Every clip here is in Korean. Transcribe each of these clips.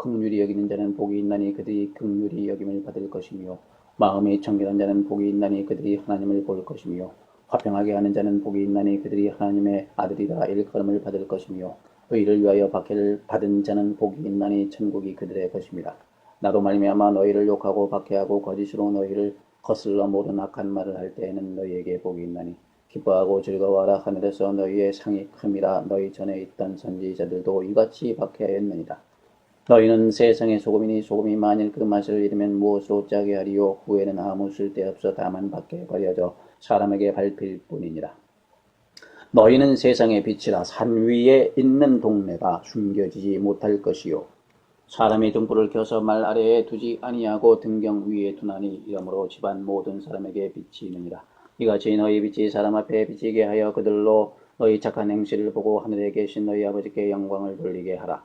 긍휼히 여기는 자는 복이 있나니 그들이 긍휼히 여김을 받을 것이며 마음이 청결한 자는 복이 있나니 그들이 하나님을 볼 것이며 화평하게 하는 자는 복이 있나니 그들이 하나님의 아들이라 일컬음을 받을 것이며 의를 위하여 박해를 받은 자는 복이 있나니 천국이 그들의 것입니다. 나도 말미암아 너희를 욕하고 박해하고 거짓으로 너희를 거슬러 모든 악한 말을 할 때에는 너희에게 복이 있나니 기뻐하고 즐거워하라 하늘에서 너희의 상이 큼이라 너희 전에 있던 선지자들도 이같이 박해하였느니라. 너희는 세상의 소금이니 소금이 만일 그 맛을 잃으면 무엇으로 짜게 하리요 후에는 아무 쓸데없어 다만 밖에 버려져 사람에게 밟힐 뿐이니라. 너희는 세상의 빛이라 산 위에 있는 동네가 숨겨지지 못할 것이요 사람이 등불을 켜서 말 아래에 두지 아니하고 등경 위에 두나니 이러므로 집안 모든 사람에게 빛이 있느니라. 이같이 너희 빛이 사람 앞에 비치게 하여 그들로 너희 착한 행실을 보고 하늘에 계신 너희 아버지께 영광을 돌리게 하라.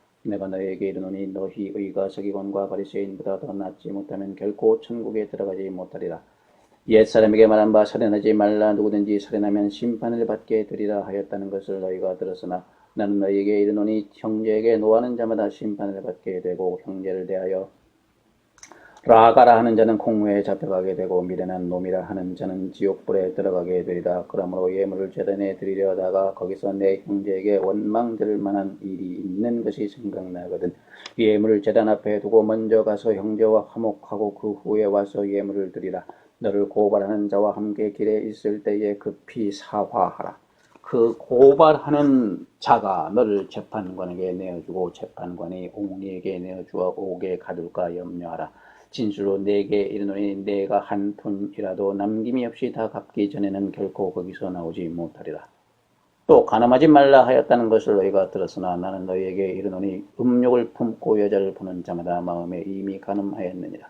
내가 너희에게 이르노니 너희 의가 서기관과 바리새인보다 더 낫지 못하면 결코 천국에 들어가지 못하리라. 옛 사람에게 말한 바 살인하지 말라 누구든지 살인하면 심판을 받게 되리라 하였다는 것을 너희가 들었으나 나는 너희에게 이르노니 형제에게 노하는 자마다 심판을 받게 되고 형제를 대하여 라가라 하는 자는 공회에 잡혀가게 되고 미련한 놈이라 하는 자는 지옥불에 들어가게 되리라. 그러므로 예물을 재단에 드리려 다가 거기서 내 형제에게 원망될 만한 일이 있는 것이 생각나거든. 예물을 재단 앞에 두고 먼저 가서 형제와 화목하고 그 후에 와서 예물을 드리라. 너를 고발하는 자와 함께 길에 있을 때에 급히 사화하라. 그 고발하는 자가 너를 재판관에게 내어주고 재판관이 옹리에게 내어주어 옥에 가둘까 염려하라. 진실로 내게 이르노니 내가 한 푼이라도 남김이 없이 다 갚기 전에는 결코 거기서 나오지 못하리라. 또 가늠하지 말라 하였다는 것을 너희가 들었으나 나는 너희에게 이르노니 음욕을 품고 여자를 보는 자마다 마음에 이미 가늠하였느니라.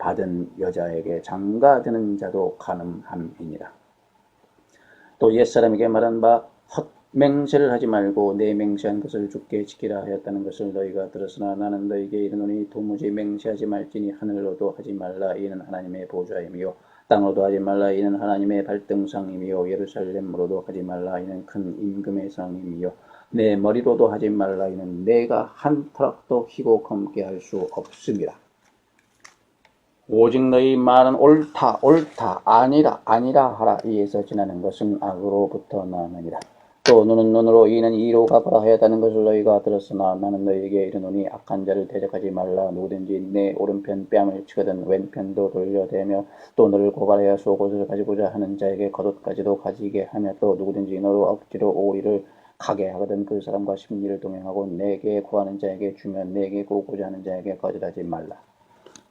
받은 여자에게 장가드는 자도 가늠함이니라. 또 옛사람에게 말한 바 헛맹세를 하지 말고 내 맹세한 것을 죽게 지키라 하였다는 것을 너희가 들었으나 나는 너희에게 이르노니 도무지 맹세하지 말지니 하늘로도 하지 말라 이는 하나님의 보좌이며 땅으로도 하지 말라 이는 하나님의 발등상이며 예루살렘으로도 하지 말라 이는 큰 임금의 상이며 내 머리로도 하지 말라 이는 내가 한 턱도 희고 검게 할 수 없음이라. 오직 너희 말은 옳다 옳다 아니라 아니라 하라. 이에서 지나는 것은 악으로부터 나느니라. 또 눈은 눈으로 이는 이로 갚아라 하였다는 것을 너희가 들었으나 나는 너희에게 이르노니 악한 자를 대적하지 말라. 누구든지 내 오른편 뺨을 치거든 왼편도 돌려대며 또 너를 고발하여 속옷을 가지고자 하는 자에게 겉옷까지도 가지게 하며 또 누구든지 너로 억지로 오리를 가게 하거든 그 사람과 심리를 동행하고 내게 구하는 자에게 주면 내게 구고자 하는 자에게 거절하지 말라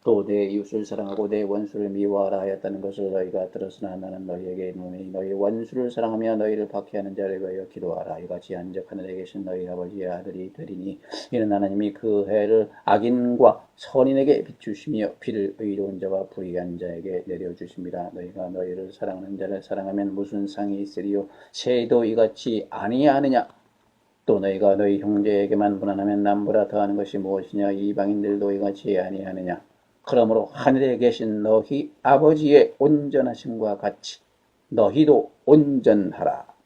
또 내 이웃을 사랑하고 내 원수를 미워하라 하였다는 것을 너희가 들었으나 나는 너희에게 이르노니 너희 원수를 사랑하며 너희를 박해하는 자를 위하여 기도하라. 이같이 한적 하늘에 계신 너희 아버지의 아들이 되리니 이는 하나님이 그 해를 악인과 선인에게 비추시며 비를 의로운 자와 불의한 자에게 내려주십니다. 너희가 너희를 사랑하는 자를 사랑하면 무슨 상이 있으리요? 새도 이같이 아니하느냐? 또 너희가 너희 형제에게만 무난하면 남보다 더하는 것이 무엇이냐? 이방인들도 이같이 아니하느냐 그러므로 하늘에 계신 너희 아버지의 온전하심과 같이 너희도 온전하라.